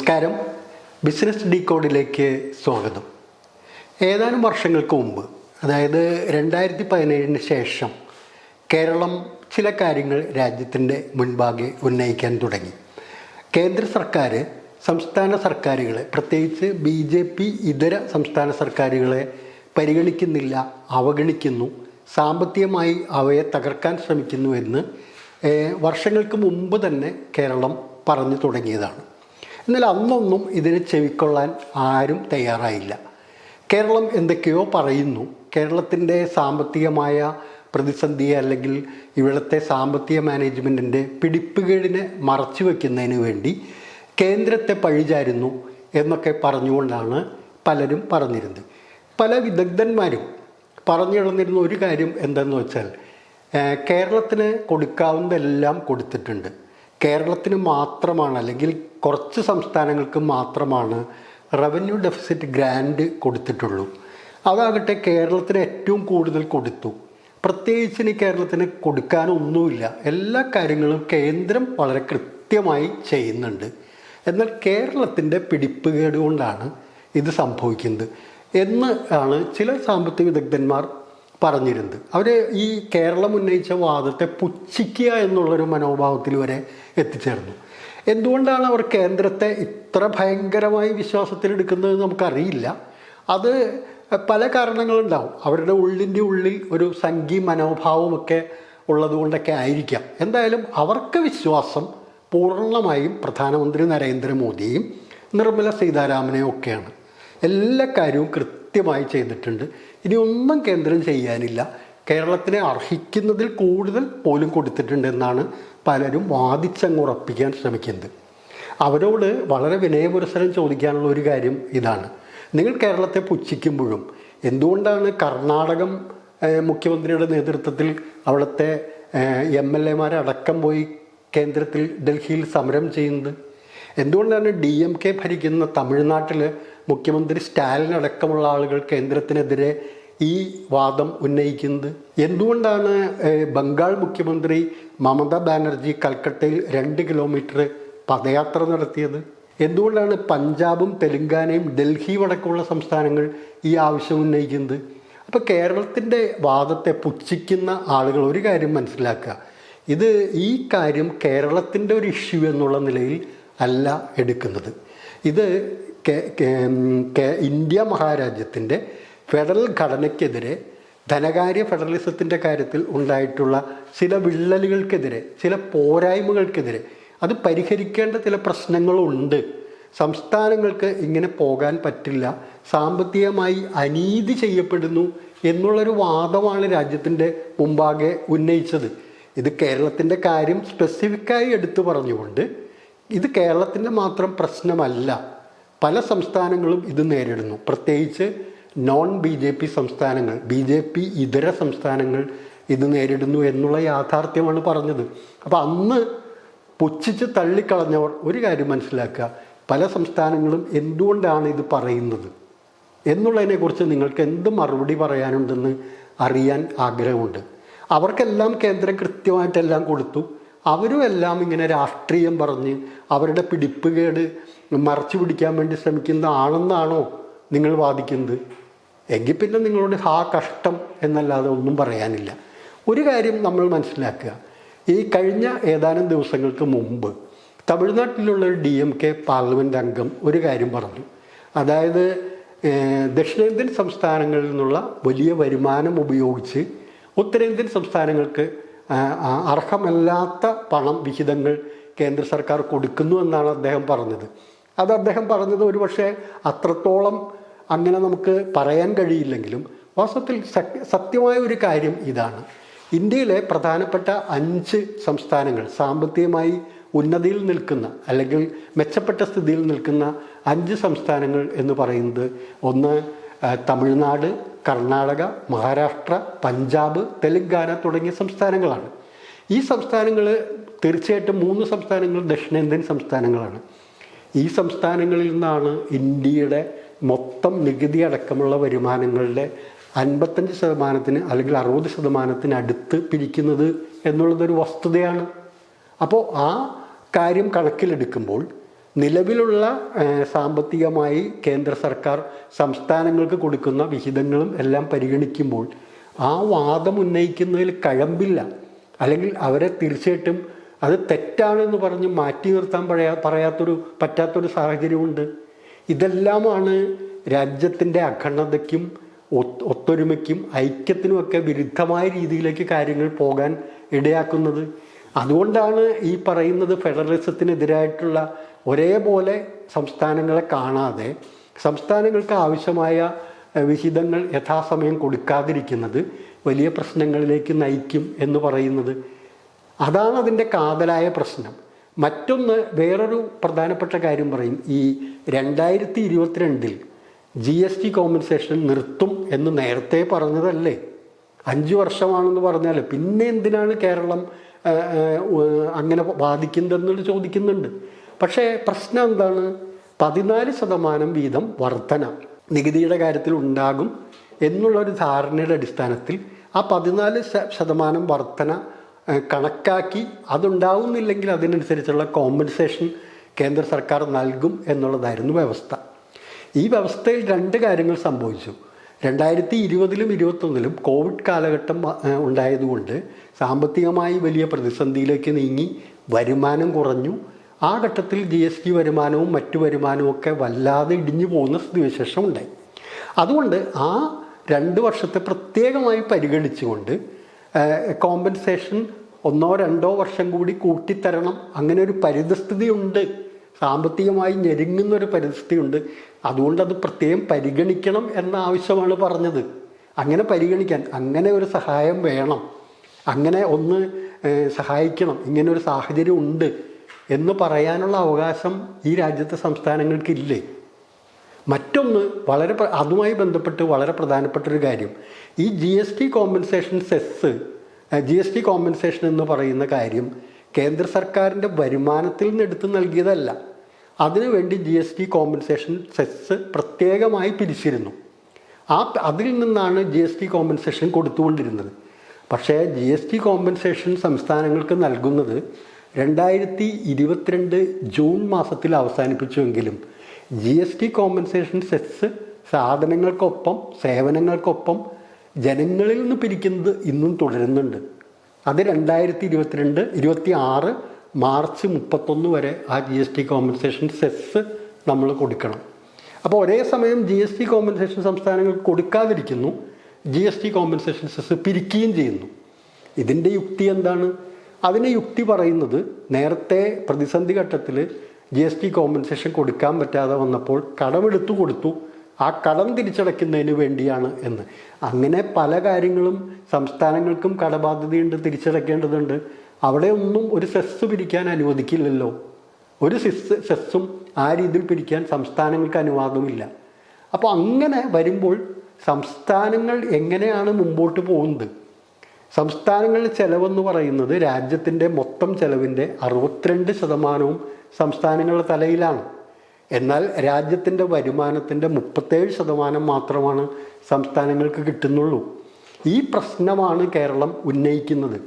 നമസ്കാരം. ബിസിനസ് ഡീകോഡിലേക്ക് സ്വാഗതം. ഏതാനും വർഷങ്ങൾക്ക് മുമ്പ് അതായത് രണ്ടായിരത്തി പതിനേഴിന് ശേഷം കേരളം ചില കാര്യങ്ങൾ രാജ്യത്തിന്റെ മുൻപാകെ ഉന്നയിക്കാൻ തുടങ്ങി. കേന്ദ്ര സർക്കാർ സംസ്ഥാന സർക്കാരുകളെ പ്രത്യേകിച്ച് ബി ജെ പി ഇതര സംസ്ഥാന സർക്കാരുകളെ പരിഗണിക്കുന്നില്ല അവഗണിക്കുന്നു സാമ്പത്തികമായി അവയെ തകർക്കാൻ ശ്രമിക്കുന്നു എന്ന് വർഷങ്ങൾക്ക് മുമ്പ് തന്നെ കേരളം പറഞ്ഞു തുടങ്ങിയതാണ്. എന്നാൽ അന്നൊന്നും ഇതിനെ ചെവിക്കൊള്ളാൻ ആരും തയ്യാറായില്ല. കേരളം എന്തൊക്കെയോ പറയുന്നു. കേരളത്തിന്റെ സാമ്പത്തികമായ പ്രതിസന്ധിയെ അല്ലെങ്കിൽ ഇവിടുത്തെ സാമ്പത്തിക മാനേജ്മെന്റിന്റെ പിടിപ്പുകേടിനെ മറച്ചു വയ്ക്കുന്നതിന് വേണ്ടി കേന്ദ്രത്തെ പഴിചാരുന്നു എന്നൊക്കെ പറഞ്ഞുകൊണ്ടാണ് പലരും പറഞ്ഞിരുന്നത്. പല വിദഗ്ധന്മാരും പറഞ്ഞിടന്നിരുന്ന ഒരു കാര്യം എന്തെന്ന് വെച്ചാൽ കേരളത്തിന് കൊടുക്കാവുന്നതെല്ലാം കൊടുത്തിട്ടുണ്ട്. കേരളത്തിന് മാത്രമാണ് അല്ലെങ്കിൽ കുറച്ച് സംസ്ഥാനങ്ങൾക്ക് മാത്രമാണ് റവന്യൂ ഡെഫിസിറ്റ് ഗ്രാൻഡ് കൊടുത്തിട്ടുള്ളൂ. അതാകട്ടെ കേരളത്തിന് ഏറ്റവും കൂടുതൽ കൊടുത്തു. പ്രത്യേകിച്ച് ഇനി കേരളത്തിന് കൊടുക്കാനൊന്നുമില്ല. എല്ലാ കാര്യങ്ങളും കേന്ദ്രം വളരെ കൃത്യമായി ചെയ്യുന്നുണ്ട്. എന്നാൽ കേരളത്തിന്റെ പിടിപ്പുകേട് കൊണ്ടാണ് ഇത് സംഭവിക്കുന്നത്. എന്ന് ആണ് ചില സാമ്പത്തിക വിദഗ്ധന്മാർ പറഞ്ഞിരുന്നത്. അവർ ഈ കേരളം ഉന്നയിച്ച വാദത്തെ പുച്ഛിക്കുക എന്നുള്ളൊരു മനോഭാവത്തിൽ വരെ എത്തിച്ചേർന്നു. എന്തുകൊണ്ടാണ് അവർ കേന്ദ്രത്തെ ഇത്ര ഭയങ്കരമായി വിശ്വാസത്തിലെടുക്കുന്നത് നമുക്കറിയില്ല. അത് പല കാരണങ്ങളുണ്ടാവും. അവരുടെ ഉള്ളിന്റെ ഉള്ളിൽ ഒരു സംഘി മനോഭാവമൊക്കെ ഉള്ളതുകൊണ്ടൊക്കെ ആയിരിക്കാം. എന്തായാലും അവർക്ക് വിശ്വാസം പൂർണമായും പ്രധാനമന്ത്രി നരേന്ദ്രമോദിയും നിർമ്മല സീതാരാമനെയും ഒക്കെയാണ്. എല്ലാ കാര്യവും കൃത്യമായി ചെയ്തിട്ടുണ്ട്. ഇനി ഒന്നും കേന്ദ്രം ചെയ്യാനില്ല. കേരളത്തിനെ അർഹിക്കുന്നതിൽ കൂടുതൽ പോലും കൊടുത്തിട്ടുണ്ട് എന്നാണ് പലരും വാദിച്ചങ്ങുറപ്പിക്കാൻ ശ്രമിക്കുന്നത്. അവരോട് വളരെ വിനയപുരസരം ചോദിക്കാനുള്ള ഒരു കാര്യം ഇതാണ്. നിങ്ങൾ കേരളത്തെ പുച്ഛിക്കുമ്പോഴും എന്തുകൊണ്ടാണ് കർണാടകം മുഖ്യമന്ത്രിയുടെ നേതൃത്വത്തിൽ അവിടുത്തെ എം എൽ എമാരടക്കം പോയി കേന്ദ്രത്തിൽ ഡൽഹിയിൽ സമരം ചെയ്യുന്നത്? എന്തുകൊണ്ടാണ് ഡി എം കെ ഭരിക്കുന്ന തമിഴ്നാട്ടിൽ മുഖ്യമന്ത്രി സ്റ്റാലിൻ അടക്കമുള്ള ആളുകൾ കേന്ദ്രത്തിനെതിരെ ഈ വാദം ഉന്നയിക്കുന്നത്. എന്തുകൊണ്ടാണ് ബംഗാൾ മുഖ്യമന്ത്രി മമതാ ബാനർജി കൽക്കട്ടയിൽ രണ്ട് കിലോമീറ്റർ പദയാത്ര നടത്തിയത്? എന്തുകൊണ്ടാണ് പഞ്ചാബും തെലുങ്കാനയും ഡൽഹിയും അടക്കമുള്ള സംസ്ഥാനങ്ങൾ ഈ ആവശ്യം ഉന്നയിക്കുന്നത്? അപ്പോൾ കേരളത്തിന്റെ വാദത്തെ പുച്ഛിക്കുന്ന ആളുകൾ ഒരു കാര്യം മനസ്സിലാക്കുക. ഇത് ഈ കാര്യം കേരളത്തിന്റെ ഒരു ഇഷ്യൂ എന്നുള്ള നിലയിൽ അല്ല എടുക്കുന്നത്. ഇത് ഇന്ത്യ മഹാരാജ്യത്തിന്റെ ഫെഡറൽ ഘടനയ്ക്കെതിരെ ധനകാര്യ ഫെഡറലിസത്തിന്റെ കാര്യത്തിൽ ഉണ്ടായിട്ടുള്ള ചില വിള്ളലുകൾക്കെതിരെ ചില പോരായ്മകൾക്കെതിരെ അത് പരിഹരിക്കേണ്ട ചില പ്രശ്നങ്ങളുണ്ട്. സംസ്ഥാനങ്ങൾക്ക് ഇങ്ങനെ പോകാൻ പറ്റില്ല. സാമ്പത്തികമായി അനീതി ചെയ്യപ്പെടുന്നു എന്നുള്ളൊരു വാദമാണ് രാജ്യത്തിന്റെ മുമ്പാകെ ഉന്നയിച്ചത്. ഇത് കേരളത്തിന്റെ കാര്യം സ്പെസിഫിക്കായി എടുത്തു പറഞ്ഞുകൊണ്ട് ഇത് കേരളത്തിന്റെ മാത്രം പ്രശ്നമല്ല. പല സംസ്ഥാനങ്ങളും ഇത് നേരിടുന്നു. പ്രത്യേകിച്ച് നോൺ ബി ജെ പി സംസ്ഥാനങ്ങൾ ബി ജെ പി ഇതര സംസ്ഥാനങ്ങൾ ഇത് നേരിടുന്നു എന്നുള്ള യാഥാർത്ഥ്യമാണ് പറഞ്ഞത്. അപ്പോൾ അന്ന് പുച്ഛിച്ച് തള്ളിക്കളഞ്ഞവർ ഒരു കാര്യം മനസ്സിലാക്കുക പല സംസ്ഥാനങ്ങളും എന്തുകൊണ്ടാണ് ഇത് പറയുന്നത്? എന്നുള്ളതിനെക്കുറിച്ച് നിങ്ങൾക്ക് എന്ത് മറുപടി പറയാനുണ്ടെന്ന് അറിയാൻ ആഗ്രഹമുണ്ട്. അവർക്കെല്ലാം കേന്ദ്രം കൃത്യമായിട്ടെല്ലാം കൊടുത്തു. അവരും എല്ലാം ഇങ്ങനെ രാഷ്ട്രീയം പറഞ്ഞ് അവരുടെ പിടിപ്പുകേട് മറച്ചു പിടിക്കാൻ വേണ്ടി ശ്രമിക്കുന്ന ആണെന്നാണോ നിങ്ങൾ വാദിക്കുന്നത്? എങ്കിൽ പിന്നെ നിങ്ങളോട് ഹാ കഷ്ടം എന്നല്ലാതെ ഒന്നും പറയാനില്ല. ഒരു കാര്യം നമ്മൾ മനസ്സിലാക്കുക. ഈ കഴിഞ്ഞ ഏതാനും ദിവസങ്ങൾക്ക് മുമ്പ് തമിഴ്നാട്ടിലുള്ള ഒരു ഡി എം കെ പാർലമെന്റ് അംഗം ഒരു കാര്യം പറഞ്ഞു. അതായത് ദക്ഷിണേന്ത്യൻ സംസ്ഥാനങ്ങളിൽ നിന്നുള്ള വലിയ വരുമാനം ഉപയോഗിച്ച് ഉത്തരേന്ത്യൻ സംസ്ഥാനങ്ങൾക്ക് അർഹമല്ലാത്ത പണം വിഹിതങ്ങൾ കേന്ദ്ര സർക്കാർ കൊടുക്കുന്നു എന്നാണ് അദ്ദേഹം പറഞ്ഞത്. അത് അദ്ദേഹം പറഞ്ഞത് ഒരുപക്ഷെ അത്രത്തോളം അങ്ങനെ നമുക്ക് പറയാൻ കഴിയില്ലെങ്കിലും വാസ്തവത്തിൽ സത്യമായ ഒരു കാര്യം ഇതാണ്. ഇന്ത്യയിലെ പ്രധാനപ്പെട്ട അഞ്ച് സംസ്ഥാനങ്ങൾ സാമ്പത്തികമായി ഉന്നതിയിൽ നിൽക്കുന്ന അല്ലെങ്കിൽ മെച്ചപ്പെട്ട സ്ഥിതിയിൽ നിൽക്കുന്ന അഞ്ച് സംസ്ഥാനങ്ങൾ എന്ന് പറയുന്നത് ഒന്ന് തമിഴ്നാട് കർണാടക മഹാരാഷ്ട്ര പഞ്ചാബ് തെലങ്കാന തുടങ്ങിയ സംസ്ഥാനങ്ങളാണ്. ഈ സംസ്ഥാനങ്ങൾ തീർച്ചയായിട്ടും മൂന്ന് സംസ്ഥാനങ്ങൾ ദക്ഷിണേന്ത്യൻ സംസ്ഥാനങ്ങളാണ്. ഈ സംസ്ഥാനങ്ങളിൽ നിന്നാണ് ഇന്ത്യയുടെ മൊത്തം നികുതി അടക്കമുള്ള വരുമാനങ്ങളുടെ അൻപത്തഞ്ച് ശതമാനത്തിന് അല്ലെങ്കിൽ അറുപത് ശതമാനത്തിന് അടുത്ത് പിരിക്കുന്നത് എന്നുള്ളതൊരു വസ്തുതയാണ്. അപ്പോൾ ആ കാര്യം കണക്കിലെടുക്കുമ്പോൾ നിലവിലുള്ള സാമ്പത്തികമായി കേന്ദ്ര സർക്കാർ സംസ്ഥാനങ്ങൾക്ക് കൊടുക്കുന്ന വിഹിതങ്ങളും എല്ലാം പരിഗണിക്കുമ്പോൾ ആ വാദം ഉന്നയിക്കുന്നതിൽ കഴമ്പില്ല. അല്ലെങ്കിൽ അവരെ തീർച്ചയായിട്ടും അത് തെറ്റാണെന്ന് പറഞ്ഞ് മാറ്റി നിർത്താൻ പറയാ പറയാത്തൊരു പറ്റാത്തൊരു സാഹചര്യമുണ്ട്. ഇതെല്ലാമാണ് രാജ്യത്തിന്റെ അഖണ്ഡതയ്ക്കും ഒത്ത് ഒത്തൊരുമയ്ക്കും ഐക്യത്തിനുമൊക്കെ വിരുദ്ധമായ രീതിയിലേക്ക് കാര്യങ്ങൾ പോകാൻ ഇടയാക്കുന്നത്. അതുകൊണ്ടാണ് ഈ പറയുന്നത് ഫെഡറലിസത്തിനെതിരായിട്ടുള്ള ഒരേപോലെ സംസ്ഥാനങ്ങളെ കാണാതെ സംസ്ഥാനങ്ങൾക്ക് ആവശ്യമായ വിഹിതങ്ങൾ യഥാസമയം കൊടുക്കാതിരിക്കുന്നത് വലിയ പ്രശ്നങ്ങളിലേക്ക് നയിക്കും എന്ന് പറയുന്നത്. അതാണ് അതിന്റെ കാതലായ പ്രശ്നം. മറ്റൊന്ന് വേറൊരു പ്രധാനപ്പെട്ട കാര്യം പറയും. ഈ രണ്ടായിരത്തി ഇരുപത്തിരണ്ടിൽ ജി എസ് ടി കോമ്പൻസേഷൻ നിർത്തും എന്ന് നേരത്തെ പറഞ്ഞതല്ലേ? അഞ്ച് വർഷമാണെന്ന് പറഞ്ഞാൽ പിന്നെ എന്തിനാണ് കേരളം അങ്ങനെ ബാധിക്കുന്നതെന്ന് ചോദിക്കുന്നുണ്ട്. പക്ഷേ പ്രശ്നം എന്താണ്? പതിനാല് ശതമാനം വീതം വർധന നികുതിയുടെ കാര്യത്തിൽ ഉണ്ടാകും എന്നുള്ളൊരു ധാരണയുടെ അടിസ്ഥാനത്തിൽ ആ പതിനാല് ശതമാനം വർധന കണക്കാക്കി അതുണ്ടാവുന്നില്ലെങ്കിൽ അതിനനുസരിച്ചുള്ള കോമ്പൻസേഷൻ കേന്ദ്ര സർക്കാർ നൽകും എന്നുള്ളതായിരുന്നു വ്യവസ്ഥ. ഈ വ്യവസ്ഥയിൽ രണ്ട് കാര്യങ്ങൾ സംഭവിച്ചു. രണ്ടായിരത്തി ഇരുപതിലും ഇരുപത്തൊന്നിലും കോവിഡ് കാലഘട്ടം ഉണ്ടായതുകൊണ്ട് സാമ്പത്തികമായി വലിയ പ്രതിസന്ധിയിലേക്ക് നീങ്ങി വരുമാനം കുറഞ്ഞു ആ ഘട്ടത്തിൽ ജി എസ് ടി വരുമാനവും മറ്റു വരുമാനവും ഒക്കെ വല്ലാതെ ഇടിഞ്ഞു പോകുന്ന സ്ഥിതിവിശേഷം ഉണ്ടായി. അതുകൊണ്ട് ആ രണ്ട് വർഷത്തെ പ്രത്യേകമായി പരിഗണിച്ചുകൊണ്ട് കോമ്പൻസേഷൻ ഒന്നോ രണ്ടോ വർഷം കൂടി കൂട്ടിത്തരണം. അങ്ങനെ ഒരു പരിതസ്ഥിതി ഉണ്ട് സാമ്പത്തികമായി ഞെരുങ്ങുന്ന ഒരു പരിസ്ഥിതിയുണ്ട് അതുകൊണ്ട് അത് പ്രത്യേകം പരിഗണിക്കണം എന്ന ആവശ്യമാണ് പറഞ്ഞത്. അങ്ങനെ പരിഗണിക്കാൻ അങ്ങനെ ഒരു സഹായം വേണം. അങ്ങനെ ഒന്ന് സഹായിക്കണം. ഇങ്ങനെ ഒരു സാഹചര്യം ഉണ്ട്. എന്ന് പറയാനുള്ള അവകാശം ഈ രാജ്യത്തെ സംസ്ഥാനങ്ങൾക്കില്ലേ? മറ്റൊന്ന് വളരെ അതുമായി ബന്ധപ്പെട്ട് വളരെ പ്രധാനപ്പെട്ട ഒരു കാര്യം. ഈ G S T compensation cess G S T compensation എന്ന് പറയുന്ന കാര്യം കേന്ദ്ര സർക്കാരിന്റെ വരുമാനത്തിൽ നിന്ന് എടുത്ത് നൽകിയതല്ല. അതിനുവേണ്ടി G S T compensation cess പ്രത്യേകമായി പിരിച്ചിരുന്നു. ആ അതിൽ നിന്നാണ് ജി എസ് ടി കോമ്പൻസേഷൻ കൊടുത്തുകൊണ്ടിരുന്നത്. പക്ഷേ ജി എസ് ടി കോമ്പൻസേഷൻ സംസ്ഥാനങ്ങൾക്ക് നൽകുന്നത് രണ്ടായിരത്തി ഇരുപത്തിരണ്ട് ജൂൺ മാസത്തിൽ അവസാനിപ്പിച്ചുവെങ്കിലും G S T compensation cess സാധനങ്ങൾക്കൊപ്പം സേവനങ്ങൾക്കൊപ്പം ജനങ്ങളിൽ നിന്ന് പിരിക്കുന്നത് ഇന്നും തുടരുന്നുണ്ട്. അത് രണ്ടായിരത്തി ഇരുപത്തിരണ്ട് ഇരുപത്തി ആറ് മാർച്ച് മുപ്പത്തൊന്ന് വരെ ആ G S T compensation cess നമ്മൾ കൊടുക്കണം. അപ്പോൾ ഒരേ സമയം ജി എസ് ടി കോമ്പൻസേഷൻ സംസ്ഥാനങ്ങൾ കൊടുക്കാതിരിക്കുന്നു G S T compensation cess പിരിക്കുകയും ചെയ്യുന്നു. ഇതിന്റെ യുക്തി എന്താണ്? അതിന് യുക്തി പറയുന്നത് നേരത്തെ പ്രതിസന്ധി ഘട്ടത്തിൽ ജി എസ് ടി കോമ്പൻസേഷൻ കൊടുക്കാൻ പറ്റാതെ വന്നപ്പോൾ കടമെടുത്തു കൊടുത്തു. ആ കടം തിരിച്ചടയ്ക്കുന്നതിന് വേണ്ടിയാണ് എന്ന്. അങ്ങനെ പല കാര്യങ്ങളും സംസ്ഥാനങ്ങൾക്കും കടബാധ്യതയുണ്ട് തിരിച്ചടയ്ക്കേണ്ടതുണ്ട്. അവിടെ ഒന്നും ഒരു സെസ് പിരിക്കാൻ അനുവദിക്കില്ലല്ലോ. ഒരു സെസ് സെസ്സും ആ രീതിയിൽ പിരിക്കാൻ സംസ്ഥാനങ്ങൾക്ക് അനുവാദമില്ല. അപ്പോൾ അങ്ങനെ വരുമ്പോൾ സംസ്ഥാനങ്ങൾ എങ്ങനെയാണ് മുമ്പോട്ട് പോകുന്നത്? സംസ്ഥാനങ്ങളുടെ ചെലവെന്ന് പറയുന്നത് രാജ്യത്തിന്റെ മൊത്തം ചെലവിന്റെ അറുപത്തിരണ്ട് ശതമാനവും സംസ്ഥാനങ്ങളുടെ തലയിലാണ്. എന്നാൽ രാജ്യത്തിന്റെ വരുമാനത്തിന്റെ മുപ്പത്തേഴ് ശതമാനം മാത്രമാണ് സംസ്ഥാനങ്ങൾക്ക് കിട്ടുന്നുള്ളൂ. ഈ പ്രശ്നമാണ് കേരളം ഉന്നയിക്കുന്നത്.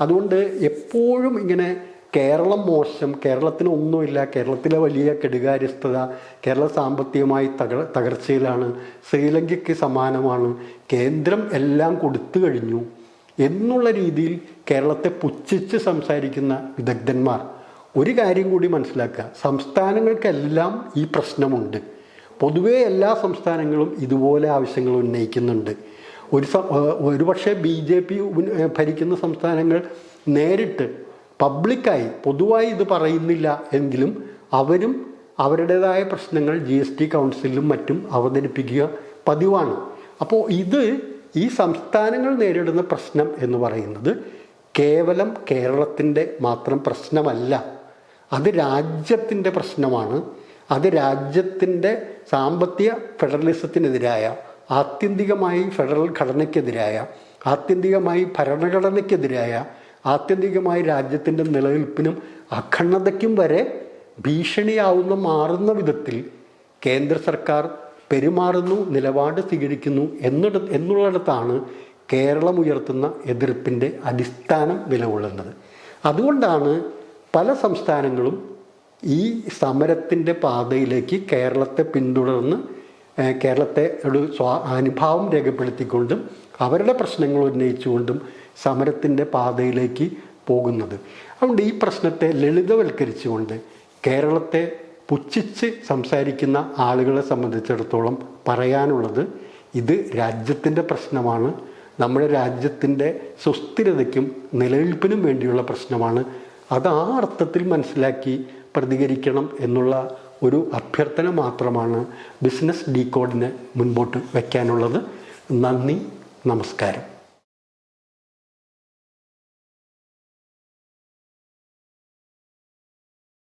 അതുകൊണ്ട് എപ്പോഴും ഇങ്ങനെ കേരളം മോശം കേരളത്തിന് ഒന്നുമില്ല കേരളത്തിലെ വലിയ കെടുകാര്യസ്ഥത കേരള സാമ്പത്തികമായി തകർ തകർച്ചയിലാണ് ശ്രീലങ്കയ്ക്ക് സമാനമാണ് കേന്ദ്രം എല്ലാം കൊടുത്തു കഴിഞ്ഞു. എന്നുള്ള രീതിയിൽ കേരളത്തെ പുച്ഛിച്ച് സംസാരിക്കുന്ന വിദഗ്ധന്മാർ ഒരു കാര്യം കൂടി മനസ്സിലാക്കുക. സംസ്ഥാനങ്ങൾക്കെല്ലാം ഈ പ്രശ്നമുണ്ട്. പൊതുവേ എല്ലാ സംസ്ഥാനങ്ങളും ഇതുപോലെ ആവശ്യങ്ങൾ ഉന്നയിക്കുന്നുണ്ട്. ഒരു സം പക്ഷേ ബി ജെ പി ഭരിക്കുന്ന സംസ്ഥാനങ്ങൾ നേരിട്ട് പബ്ലിക്കായി പൊതുവായി ഇത് പറയുന്നില്ല എങ്കിലും അവരും അവരുടേതായ പ്രശ്നങ്ങൾ ജി എസ് ടി കൗൺസിലും മറ്റും അവതരിപ്പിക്കുക പതിവാണ്. അപ്പോൾ ഇത് ഈ സംസ്ഥാനങ്ങൾ നേരിടുന്ന പ്രശ്നം എന്ന് പറയുന്നത് കേവലം കേരളത്തിന്റെ മാത്രം പ്രശ്നമല്ല. അത് രാജ്യത്തിന്റെ പ്രശ്നമാണ്. അത് രാജ്യത്തിന്റെ സാമ്പത്തിക ഫെഡറലിസത്തിനെതിരായ ആത്യന്തികമായി ഫെഡറൽ ഘടനയ്ക്കെതിരായ ആത്യന്തികമായി ഭരണഘടനയ്ക്കെതിരായ ആത്യന്തികമായി രാജ്യത്തിന്റെ നിലനിൽപ്പിനും അഖണ്ഡതയ്ക്കും വരെ ഭീഷണിയാവുന്ന മാറുന്ന വിധത്തിൽ കേന്ദ്ര സർക്കാർ പെരുമാറുന്നു നിലപാട് സ്വീകരിക്കുന്നു എന്നിട എന്നുള്ളിടത്താണ് കേരളം ഉയർത്തുന്ന എതിർപ്പിന്റെ അടിസ്ഥാനം നിലകൊള്ളുന്നത്. അതുകൊണ്ടാണ് പല സംസ്ഥാനങ്ങളും ഈ സമരത്തിന്റെ പാതയിലേക്ക് കേരളത്തെ പിന്തുടർന്ന് കേരളത്തെ ഒരു സ്വാ അനുഭാവം രേഖപ്പെടുത്തിക്കൊണ്ടും അവരുടെ പ്രശ്നങ്ങൾ ഉന്നയിച്ചുകൊണ്ടും സമരത്തിന്റെ പാതയിലേക്ക് പോകുന്നത്. അതുകൊണ്ട് ഈ പ്രശ്നത്തെ ലളിതവൽക്കരിച്ചുകൊണ്ട് കേരളത്തെ പുച്ഛിച്ച് സംസാരിക്കുന്ന ആളുകളെ സംബന്ധിച്ചിടത്തോളം പറയാനുള്ളത് ഇത് രാജ്യത്തിന്റെ പ്രശ്നമാണ്. നമ്മുടെ രാജ്യത്തിന്റെ സുസ്ഥിരതയ്ക്കും നിലനിൽപ്പിനും വേണ്ടിയുള്ള പ്രശ്നമാണ്. അത് ആ അർത്ഥത്തിൽ മനസ്സിലാക്കി പ്രതികരിക്കണം എന്നുള്ള ഒരു അഭ്യർത്ഥന മാത്രമാണ് ബിസിനസ് ഡീകോഡിന് മുൻപോട്ട് വയ്ക്കാനുള്ളത്. നന്ദി നമസ്കാരം.